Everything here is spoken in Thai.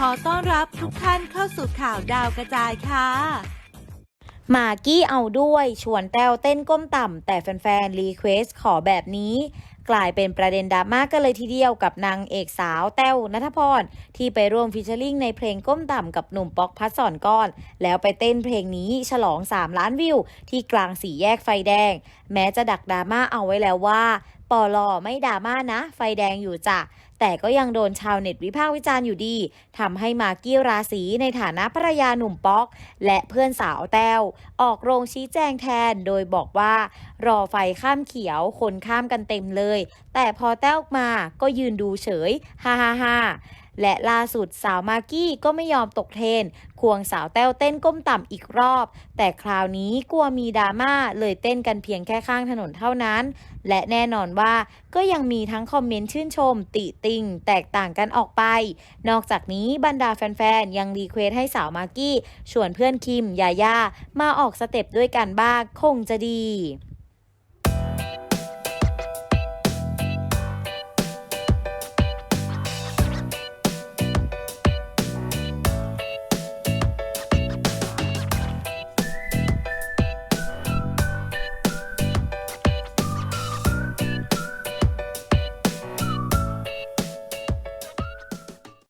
ขอต้อนรับทุกท่านเข้าสู่ข่าวดาวกระจายค่ะมากกี้เอาด้วยชวนแต้วเต้นก้มต่ำ แต่แฟนๆ รีเควสขอแบบนี้ กลายเป็นประเด็นดราม่ากันเลยทีเดียวกับนางเอกสาวแต้วนัทพร ที่ไปร่วมฟิชเชอร์ลิงในเพลงก้มต่ำกับหนุ่มป๊อกพัดสอนก้อน แล้วไปเต้นเพลงนี้ฉลอง 3 ล้านวิว ที่กลางสี่แยกไฟแดง แม้จะดักดราม่าเอาไว้แล้วว่า ปอลอไม่ดราม่านะ ไฟแดงอยู่จ้ะ แต่ก็ยังโดนชาวเน็ตวิพากษ์วิจารณ์อยู่ดีทำให้มากกี้ราศีในฐานะภรรยาหนุ่มป๊อก และเพื่อนสาวแต้ว ออกโรงชี้แจงแทนโดยบอกว่า รอไฟข้ามเขียวคนข้ามกันเต็มเลย แต่พอแต้วมาก็ยืนดูเฉย ฮ่าฮ่าฮ่า และล่าสุดสาวมากกี้ก็ไม่ยอมตกเทรนควงสาวแต้วเต้นก้มต่ำอีกรอบ แต่คราวนี้กลัวมีดราม่าเลยเต้นกันเพียงแค่ข้างถนนเท่านั้น และแน่นอนว่าก็ยังมีทั้งคอมเมนต์ชื่นชม ติติง แตกต่างกันออกไป นอกจากนี้บรรดาแฟนๆ ยังรีเควสให้สาวมากกี้ชวนเพื่อนคิมยาย่ามาออกสเต็ปด้วยกันบ้างคงจะดี